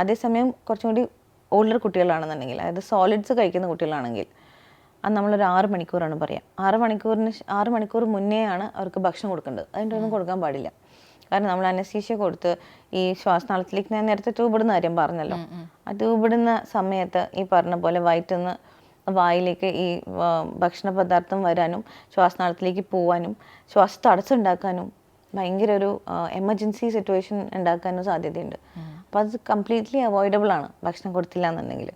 അതേസമയം കുറച്ചും കൂടി ഓൾഡർ കുട്ടികളാണെന്നുണ്ടെങ്കിൽ അതായത് സോളിഡ്സ് കഴിക്കുന്ന കുട്ടികളാണെങ്കിൽ അത് നമ്മളൊരു ആറ് മണിക്കൂറാണ് പറയാം. ആറ് മണിക്കൂറിന് ആറ് മണിക്കൂർ മുന്നേയാണ് ആണ് അവർക്ക് ഭക്ഷണം കൊടുക്കേണ്ടത്. അതിന്റെ ഒന്നും കൊടുക്കാൻ പാടില്ല. കാരണം നമ്മൾ അനസ്തീഷ്യ കൊടുത്ത് ഈ ശ്വാസനാളത്തിലേക്ക് ഞാൻ നേരത്തെ ട്യൂബിടുന്ന കാര്യം പറഞ്ഞല്ലോ. ആ ട്യൂബിടുന്ന സമയത്ത് ഈ പറഞ്ഞ പോലെ വയറ്റുന്ന വായിലേക്ക് ഈ ഭക്ഷണ പദാർത്ഥം വരാനും ശ്വാസനാളത്തിലേക്ക് പോവാനും ശ്വാസ തടസ്സമുണ്ടാക്കാനും ഭയങ്കര ഒരു എമർജൻസി സിറ്റുവേഷൻ ഉണ്ടാക്കാനും സാധ്യതയുണ്ട്. അപ്പോൾ അത് കംപ്ലീറ്റ്ലി അവോയ്ഡബിൾ ആണ് ഭക്ഷണം കൊടുത്തില്ല എന്നുണ്ടെങ്കിൽ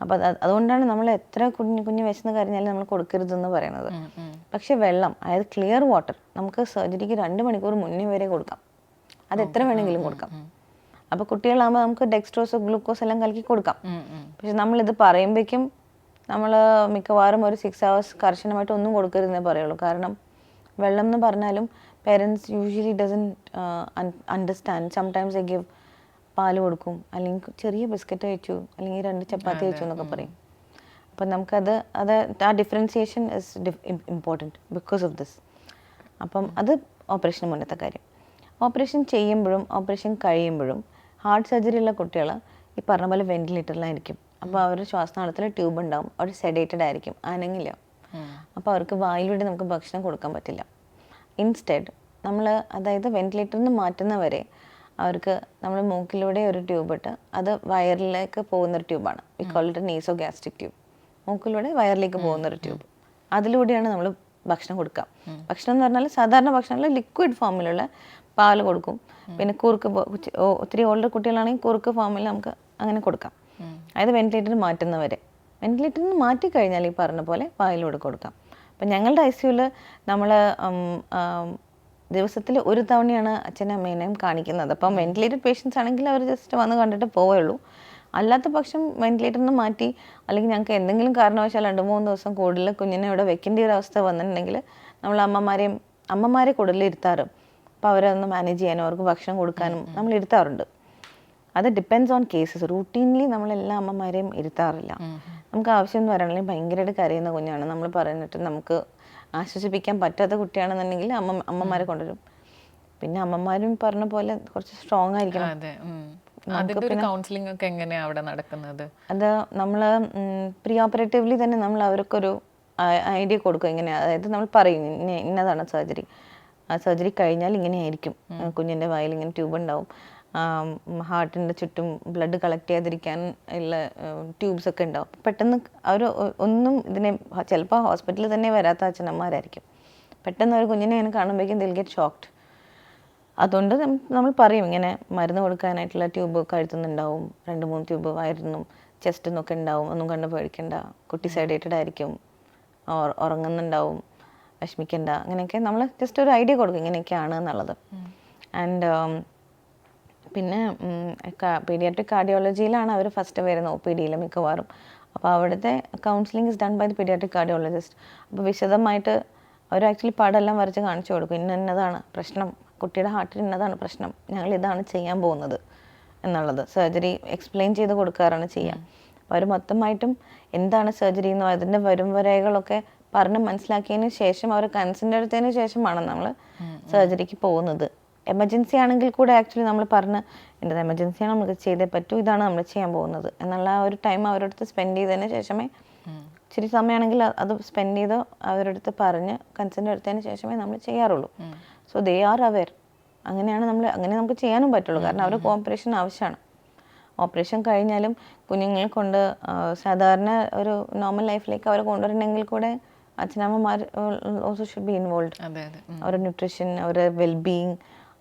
അപ്പോൾ അത് അതുകൊണ്ടാണ് നമ്മൾ എത്ര കുഞ്ഞു കുഞ്ഞു വിശന്ന് കരഞ്ഞാലും നമ്മൾ കൊടുക്കരുതെന്ന് പറയുന്നത് പക്ഷേ വെള്ളം അതായത് ക്ലിയർ വാട്ടർ നമുക്ക് സർജറിക്ക് രണ്ട് മണിക്കൂർ മുന്നേ വരെ കൊടുക്കാം. അത് എത്ര വേണമെങ്കിലും കൊടുക്കാം. അപ്പോൾ കുട്ടികളാകുമ്പോൾ നമുക്ക് ഡെക്സ്ട്രോസോ ഗ്ലൂക്കോസ് എല്ലാം കലക്കി കൊടുക്കാം. പക്ഷെ നമ്മളിത് പറയുമ്പോഴേക്കും നമ്മൾ മിക്കവാറും ഒരു സിക്സ് ഹവേഴ്സ് കർശനമായിട്ട് ഒന്നും കൊടുക്കരുതെന്നേ പറയുള്ളൂ. കാരണം വെള്ളം എന്ന് പറഞ്ഞാലും parents usually doesn't understand sometimes a give പാൽ കൊടുക്കും അല്ലെങ്കിൽ ചെറിയ ബിസ്ക്കറ്റ് കഴിച്ചു അല്ലെങ്കിൽ രണ്ട് ചപ്പാത്തി കഴിച്ചു എന്നൊക്കെ പറയും. അപ്പം നമുക്കത് അത് ആ differentiation is important because of this അപ്പം അത് ഓപ്പറേഷൻ മുന്നത്തെ കാര്യം. ഓപ്പറേഷൻ ചെയ്യുമ്പോഴും ഓപ്പറേഷൻ കഴിയുമ്പോഴും ഹാർട്ട് സർജറി ഉള്ള കുട്ടികൾ ഈ പറഞ്ഞ പോലെ വെന്റിലേറ്ററിലായിരിക്കും അപ്പോൾ അവരുടെ ശ്വാസനാളത്തിൽ ട്യൂബ് ഉണ്ടാവും അവർ സെഡേറ്റഡ് ആയിരിക്കും അനങ്ങില്ല. അപ്പോൾ അവർക്ക് വായിലൂടെ നമുക്ക് ഭക്ഷണം കൊടുക്കാൻ പറ്റില്ല. ഇൻസ്റ്റെഡ് നമ്മൾ അതായത് വെന്റിലേറ്ററിൽ നിന്ന് മാറ്റുന്നവരെ അവർക്ക് നമ്മൾ മൂക്കിലൂടെ ഒരു ട്യൂബ് ഇട്ട് അത് വയറിലേക്ക് പോകുന്ന ഒരു ട്യൂബാണ് we call it naso gastric tube മൂക്കിലൂടെ വയറിലേക്ക് പോകുന്ന ഒരു ട്യൂബ് അതിലൂടെയാണ് നമ്മൾ ഭക്ഷണം കൊടുക്കുക ഭക്ഷണം എന്ന് പറഞ്ഞാൽ സാധാരണ ഭക്ഷണങ്ങൾ ലിക്വിഡ് ഫോമിലുള്ള പാൽ കൊടുക്കും. പിന്നെ കുറുക്ക് ഒത്തിരി ഓൾഡർ കുട്ടികളാണെങ്കിൽ കുറുക്ക് ഫോമിൽ നമുക്ക് അങ്ങനെ കൊടുക്കാം. അതായത് വെന്റിലേറ്റർ മാറ്റുന്നവരെ. വെന്റിലേറ്ററിൽ നിന്ന് മാറ്റി കഴിഞ്ഞാൽ ഈ പറഞ്ഞ പോലെ വായിലൂടെ കൊടുക്കാം. അപ്പം ഞങ്ങളുടെ ഐ സിയുവിൽ നമ്മൾ ദിവസത്തിൽ ഒരു തവണയാണ് അച്ഛനും അമ്മേനെയും കാണിക്കുന്നത്. അപ്പം വെന്റിലേറ്റഡ് പേഷ്യൻസ് ആണെങ്കിൽ അവർ ജസ്റ്റ് വന്ന് കണ്ടിട്ട് പോവുള്ളൂ. അല്ലാത്ത പക്ഷം വെന്റിലേറ്ററിൽ നിന്ന് മാറ്റി അല്ലെങ്കിൽ ഞങ്ങൾക്ക് എന്തെങ്കിലും കാരണവശാൽ രണ്ട് മൂന്ന് ദിവസം കൂടുതൽ കുഞ്ഞിനെ ഇവിടെ വെക്കേണ്ട ഒരു അവസ്ഥ വന്നിട്ടുണ്ടെങ്കിൽ നമ്മൾ അമ്മമാരെയും അമ്മമാരെ കൂടുതൽ ഇരുത്താറ്. അപ്പോൾ അവരെ ഒന്ന് മാനേജ് ചെയ്യാനും അവർക്ക് ഭക്ഷണം കൊടുക്കാനും നമ്മൾ ഇരുത്താറുണ്ട്. അത് ഡിപ്പെൻസ് ഓൺ കേസസ് റൂട്ടീൻലി നമ്മൾ എല്ലാ അമ്മമാരെയും ഇരുത്താറില്ല. നമുക്ക് ആവശ്യം എന്ന് പറയുകയാണെങ്കിൽ ഭയങ്കരമായിട്ട് കരയുന്ന കുഞ്ഞാണ്. നമ്മൾ പറഞ്ഞിട്ട് നമുക്ക് ആശ്വസിപ്പിക്കാൻ പറ്റാത്ത കുട്ടിയാണെന്നുണ്ടെങ്കിൽ അമ്മ അമ്മമാരെ കൊണ്ടുവരും. പിന്നെ അമ്മമാരും പറഞ്ഞ പോലെ കുറച്ച് സ്ട്രോങ് ആയിരിക്കണം. കൗൺസിലിംഗ് ഒക്കെ എങ്ങനെയാണ് അവിടെ നടക്കുന്നത്? അത് നമ്മൾ പ്രീ ഓപ്പറേറ്റീവ്ലി തന്നെ നമ്മൾ അവർക്കൊരു ഐഡിയ കൊടുക്കും ഇങ്ങനെ. അതായത് നമ്മൾ പറയും ഇന്ന ഇന്നതാണ് സർജറി ആ സർജറി കഴിഞ്ഞാൽ ഇങ്ങനെയായിരിക്കും. കുഞ്ഞിന്റെ വായിൽ ഇങ്ങനെ ട്യൂബ് ഉണ്ടാവും. ഹാർട്ടിന്റെ ചുറ്റും ബ്ലഡ് കളക്ട് ചെയ്യാതിരിക്കാൻ ഉള്ള ട്യൂബ്സ് ഒക്കെ ഉണ്ടാവും. പെട്ടെന്ന് അവർ ഒന്നും ഇതിനെ ചിലപ്പോൾ ഹോസ്പിറ്റലിൽ തന്നെ വരാത്ത അച്ഛനമ്മമാരായിരിക്കും പെട്ടെന്ന് ഒരു കുഞ്ഞിനെ ഇങ്ങനെ കാണുമ്പോഴേക്കും ദിൽ ഗെറ്റ് ഷോക്ക്ഡ് അതുകൊണ്ട് നമ്മൾ പറയും ഇങ്ങനെ മരുന്ന് കൊടുക്കാനായിട്ടുള്ള ട്യൂബ് കഴുത്തുന്നുണ്ടാവും രണ്ട് മൂന്ന് ട്യൂബ് വയറിനും ചെസ്റ്റിൽ നിന്നൊക്കെ ഉണ്ടാവും ഒന്നും കണ്ട് പേടിക്കണ്ട കുട്ടി സൈഡേറ്റഡ് ആയിരിക്കും ഉറങ്ങുന്നുണ്ടാവും വിഷമിക്കണ്ട അങ്ങനെയൊക്കെ നമ്മൾ ജസ്റ്റ് ഒരു ഐഡിയ കൊടുക്കും ഇങ്ങനെയൊക്കെയാണ് എന്നുള്ളത്. ആൻഡ് പിന്നെ പീഡിയാട്രിക് കാർഡിയോളജിയിലാണ് അവർ ഫസ്റ്റ് വരുന്നത് ഒ പി ഡിയിൽ മിക്കവാറും. അപ്പോൾ അവിടുത്തെ counselling is done by the paediatric cardiologist അപ്പോൾ വിശദമായിട്ട് അവർ ആക്ച്വലി പടമെല്ലാം വരച്ച് കാണിച്ചു കൊടുക്കും. ഇന്ന ഇന്നതാണ് പ്രശ്നം. കുട്ടിയുടെ ഹാർട്ടിൽ ഇന്നതാണ് പ്രശ്നം. ഞങ്ങൾ ഇതാണ് ചെയ്യാൻ പോകുന്നത് എന്നുള്ളത്. സർജറി എക്സ്പ്ലെയിൻ ചെയ്ത് കൊടുക്കാറാണ് ചെയ്യാം. അപ്പോൾ അവർ മൊത്തമായിട്ടും എന്താണ് സർജറി എന്നോ അതിന്റെ വരും വരകളൊക്കെ പറഞ്ഞ് മനസ്സിലാക്കിയതിന് ശേഷം അവർ കൺസിഡർ എടുത്തതിന് ശേഷമാണ് നമ്മൾ സർജറിക്ക് പോകുന്നത്. എമർജൻസി ആണെങ്കിൽ കൂടെ ആക്ച്വലി നമ്മൾ പറഞ്ഞ് എന്റെ എമർജൻസിയാണ് നമുക്ക് ചെയ്തേ പറ്റൂ. ഇതാണ് നമ്മൾ ചെയ്യാൻ പോകുന്നത്. എന്നുള്ള ആ ഒരു ടൈം അവരടുത്ത് സ്പെൻഡ് ചെയ്തതിന് ശേഷമേ ഇച്ചിരി സമയമാണെങ്കിൽ അത് സ്പെൻഡ് ചെയ്ത് അവരുടെ അടുത്ത് പറഞ്ഞ് കൺസെന്റ് എടുത്തതിന് ശേഷമേ നമ്മൾ ചെയ്യാറുള്ളൂ. സോ ദേ ആർ അവെയർ അങ്ങനെയാണ് നമ്മൾ അങ്ങനെ നമുക്ക് ചെയ്യാനും പറ്റുള്ളൂ. കാരണം അവർ കോപ്പറേഷൻ ആവശ്യമാണ്. ഓപ്പറേഷൻ കഴിഞ്ഞാലും കുഞ്ഞുങ്ങളെ കൊണ്ട് സാധാരണ ഒരു നോർമൽ ലൈഫിലേക്ക് അവരെ കൊണ്ടുവരണമെങ്കിൽ കൂടെ അച്ഛനമ്മമാർ ഓൾസോ ഷുഡ് ബി ഇൻവോൾവ്. അവരുടെ ന്യൂട്രീഷൻ അവരുടെ വെൽബീയിങ്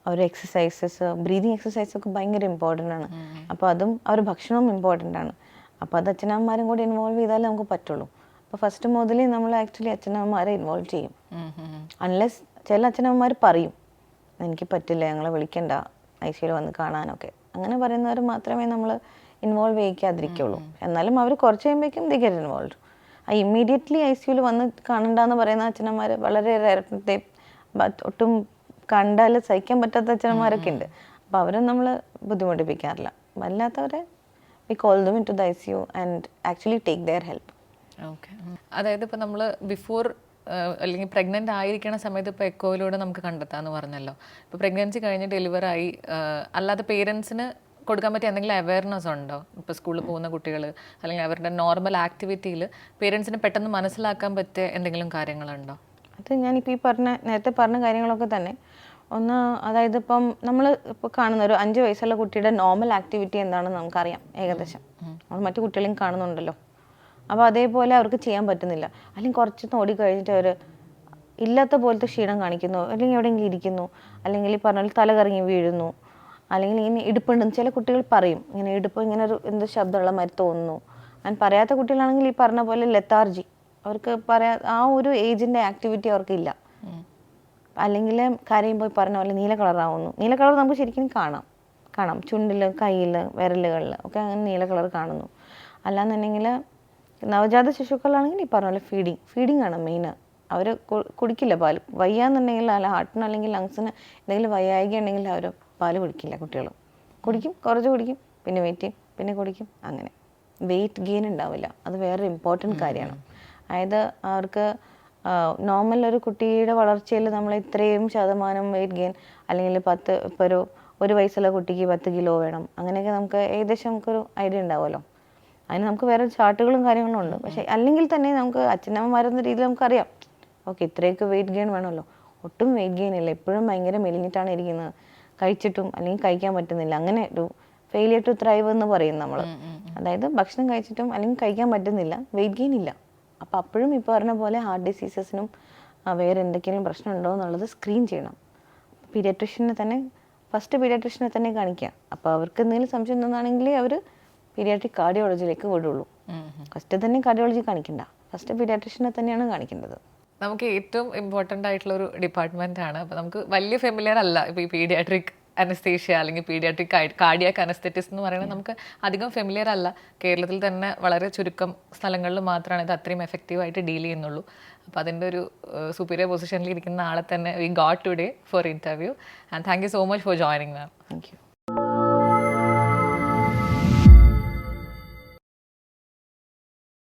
അവരുടെ എക്സസൈസസ് ബ്രീതിങ് എക്സസൈസ് ഒക്കെ ഭയങ്കര ഇമ്പോർട്ടന്റ് ആണ്. അപ്പോൾ അതും അവർ ഭക്ഷണവും ഇമ്പോർട്ടന്റ് ആണ്. അപ്പോൾ അത് അച്ഛനമ്മമാരും കൂടി ഇൻവോൾവ് ചെയ്താലേ നമുക്ക് പറ്റുള്ളൂ. അപ്പോൾ ഫസ്റ്റ് മുതലേ നമ്മൾ ആക്ച്വലി അച്ഛനമ്മമാരെ ഇൻവോൾവ് ചെയ്യും. അൺലെസ് ചില അച്ഛനമ്മമാർ പറയും എനിക്ക് പറ്റില്ല ഞങ്ങളെ വിളിക്കണ്ട ഐ സിയിൽ വന്ന് കാണാനൊക്കെ. അങ്ങനെ പറയുന്നവർ മാത്രമേ നമ്മൾ ഇൻവോൾവ് ചെയ്യിക്കാതിരിക്കുള്ളൂ. എന്നാലും അവർ കുറച്ച് കഴിയുമ്പോഴേക്കും ദി ഗെറ്റ് ഇൻവോൾവ് ആ ഇമ്മീഡിയറ്റ്ലി ഐ സിയിൽ വന്ന് കാണണ്ടെന്ന് പറയുന്ന അച്ഛനമ്മമാർ വളരെ ഒട്ടും കണ്ടാൽ സഹിക്കാൻ പറ്റാത്ത അച്ഛനമാരൊക്കെ ഉണ്ട്. അപ്പോൾ അവരെ നമ്മൾ ബുദ്ധിമുട്ടിപ്പിക്കാറില്ല. വല്ലാത്തവരെ we call them into the I C U and actually take their help okay അതായത് ഇപ്പോൾ നമ്മൾ ബിഫോർ അല്ലെങ്കിൽ പ്രഗ്നന്റ് ആയിരിക്കണ സമയത്ത് ഇപ്പോൾ എക്കോയിലൂടെ നമുക്ക് കണ്ടെത്താമെന്ന് പറഞ്ഞല്ലോ. ഇപ്പോൾ പ്രഗ്നൻസി കഴിഞ്ഞ് ഡെലിവറായി അല്ലാതെ പേരൻസിന് കൊടുക്കാൻ പറ്റിയ എന്തെങ്കിലും അവയർനെസ് ഉണ്ടോ? ഇപ്പോൾ സ്കൂളിൽ പോകുന്ന കുട്ടികൾ അല്ലെങ്കിൽ അവരുടെ നോർമൽ ആക്ടിവിറ്റിയിൽ പേരൻസിന് പെട്ടെന്ന് മനസ്സിലാക്കാൻ പറ്റിയ എന്തെങ്കിലും കാര്യങ്ങളുണ്ടോ? അത് ഞാനിപ്പോൾ ഈ പറഞ്ഞ നേരത്തെ പറഞ്ഞ കാര്യങ്ങളൊക്കെ തന്നെ ഒന്ന് അതായത് ഇപ്പം നമ്മൾ ഇപ്പോൾ കാണുന്ന ഒരു അഞ്ച് വയസ്സുള്ള കുട്ടിയുടെ നോർമൽ ആക്ടിവിറ്റി എന്താണെന്ന് നമുക്കറിയാം ഏകദേശം. നമ്മൾ മറ്റു കുട്ടികളെയും കാണുന്നുണ്ടല്ലോ. അപ്പോൾ അതേപോലെ അവർക്ക് ചെയ്യാൻ പറ്റുന്നില്ല. അല്ലെങ്കിൽ കുറച്ച് ഓടി കഴിഞ്ഞിട്ട് അവർ ഇല്ലാത്ത പോലത്തെ ക്ഷീണം കാണിക്കുന്നു അല്ലെങ്കിൽ എവിടെയെങ്കിലും ഇരിക്കുന്നു അല്ലെങ്കിൽ ഈ പറഞ്ഞ പോലെ തലകറങ്ങി വീഴുന്നു അല്ലെങ്കിൽ ഇങ്ങനെ ഇടുപ്പുണ്ടെന്ന് ചില കുട്ടികൾ പറയും ഇങ്ങനെ ഇടുപ്പ് ഇങ്ങനെ ഒരു എന്തോ ശബ്ദമുള്ള മാതിരി തോന്നുന്നു. ഞാൻ പറയാത്ത കുട്ടികളാണെങ്കിൽ ഈ പറഞ്ഞ പോലെ ലെത്താർജി അവർക്ക് പറയാ ആ ഒരു ഏജിന്റെ ആക്ടിവിറ്റി അവർക്കില്ല അല്ലെങ്കിൽ കരയുമ്പോൾ പോയി പറഞ്ഞ പോലെ നീല കളറാവുന്നു നീല കളർ നമുക്ക് ശരിക്കും കാണാം. കാണാം. ചുണ്ടിൽ കയ്യിൽ വിരലുകളിൽ ഒക്കെ അങ്ങനെ നീല കളർ കാണുന്നു. അല്ലാന്നുണ്ടെങ്കിൽ നവജാത ശിശുക്കളാണെങ്കിൽ ഈ പറഞ്ഞ പോലെ ഫീഡിങ് ഫീഡിങ് ആണ് മെയിൻ അവർ കുടിക്കില്ല പാൽ. വയ്യാന്നുണ്ടെങ്കിൽ അല്ല ഹാർട്ടിന് അല്ലെങ്കിൽ ലങ്സിന് എന്തെങ്കിലും വയ്യായിക ഉണ്ടെങ്കിൽ അവർ പാൽ കുടിക്കില്ല കുട്ടികൾ കുടിക്കും കുറച്ച് കുടിക്കും പിന്നെ വെയിറ്റ് ചെയ്യും പിന്നെ കുടിക്കും അങ്ങനെ. വെയിറ്റ് ഗെയിൻ ഉണ്ടാവില്ല. അത് വേറൊരു ഇമ്പോർട്ടന്റ് കാര്യമാണ്. അതായത് അവർക്ക് നോർമൽ ഒരു കുട്ടിയുടെ വളർച്ചയിൽ നമ്മൾ ഇത്രയും ശതമാനം വെയിറ്റ് ഗെയിൻ അല്ലെങ്കിൽ പത്ത് ഇപ്പോൾ ഒരു ഒരു വയസ്സുള്ള കുട്ടിക്ക് പത്ത് കിലോ വേണം. അങ്ങനെയൊക്കെ നമുക്ക് ഏകദേശം നമുക്കൊരു ഐഡിയ ഉണ്ടാവുമല്ലോ. അതിന് നമുക്ക് വേറെ ചാർട്ടുകളും കാര്യങ്ങളും ഉണ്ട്. പക്ഷേ അല്ലെങ്കിൽ തന്നെ നമുക്ക് അച്ഛനമ്മമാരെന്ന രീതിയിൽ നമുക്കറിയാം. ഓക്കെ ഇത്രയൊക്കെ വെയിറ്റ് ഗെയിൻ വേണമല്ലോ. ഒട്ടും വെയിറ്റ് ഗെയിൻ ഇല്ല. എപ്പോഴും ഭയങ്കര മെലിഞ്ഞിട്ടാണ് ഇരിക്കുന്നത്. കഴിച്ചിട്ടും അല്ലെങ്കിൽ കഴിക്കാൻ പറ്റുന്നില്ല. അങ്ങനെ ഒരു ഫെയിലിയർ ടു ത്രൈവ് എന്ന് പറയും നമ്മൾ അതായത് ഭക്ഷണം കഴിച്ചിട്ടും അല്ലെങ്കിൽ കഴിക്കാൻ പറ്റുന്നില്ല. വെയിറ്റ് ഗെയിൻ ഇല്ല. അപ്പോൾ അപ്പോഴും ഇപ്പോൾ പറഞ്ഞ പോലെ ഹാർട്ട് ഡിസീസസിനും വേറെ എന്തെങ്കിലും പ്രശ്നം ഉണ്ടോ എന്നുള്ളത് സ്ക്രീൻ ചെയ്യണം. പീഡിയാട്രിഷ്യനെ തന്നെ ഫസ്റ്റ് പീഡിയാട്രിഷ്യനെ തന്നെ കാണിക്കുക. അപ്പോൾ അവർക്ക് എന്തെങ്കിലും സംശയം തന്നാണെങ്കിൽ അവർ പീഡിയാട്രിക് കാർഡിയോളജിയിലേക്ക് വിടുള്ളൂ. ഫസ്റ്റ് തന്നെ കാർഡിയോളജി കാണിക്കണ്ട. ഫസ്റ്റ് പീഡിയാട്രിഷ്യനെ തന്നെയാണ് കാണിക്കേണ്ടത്. നമുക്ക് ഏറ്റവും ഇമ്പോർട്ടന്റ് ആയിട്ടുള്ള ഒരു ഡിപ്പാർട്ട്മെന്റ് ആണ്. അപ്പോൾ നമുക്ക് വലിയ ഫെമിലിയർ അല്ല ഇപ്പോൾ ഈ പീഡിയാട്രിക് അനസ്തേഷ്യ അല്ലെങ്കിൽ പീഡിയാട്രിക് കാർഡിയാക് അനസ്തെറ്റിസ് എന്ന് പറയുന്നത് നമുക്ക് അധികം ഫെമിലിയർ അല്ല. കേരളത്തിൽ തന്നെ വളരെ ചുരുക്കം സ്ഥലങ്ങളിൽ മാത്രമാണ് ഇത് അത്രയും എഫക്റ്റീവായിട്ട് ഡീൽ ചെയ്യുന്നുള്ളൂ. അപ്പോൾ അതിന്റെ ഒരു സുപ്പീരിയർ പൊസിഷനിൽ ഇരിക്കുന്ന ആളെ തന്നെ we got today for interview and thank you so much for joining ma'am thank you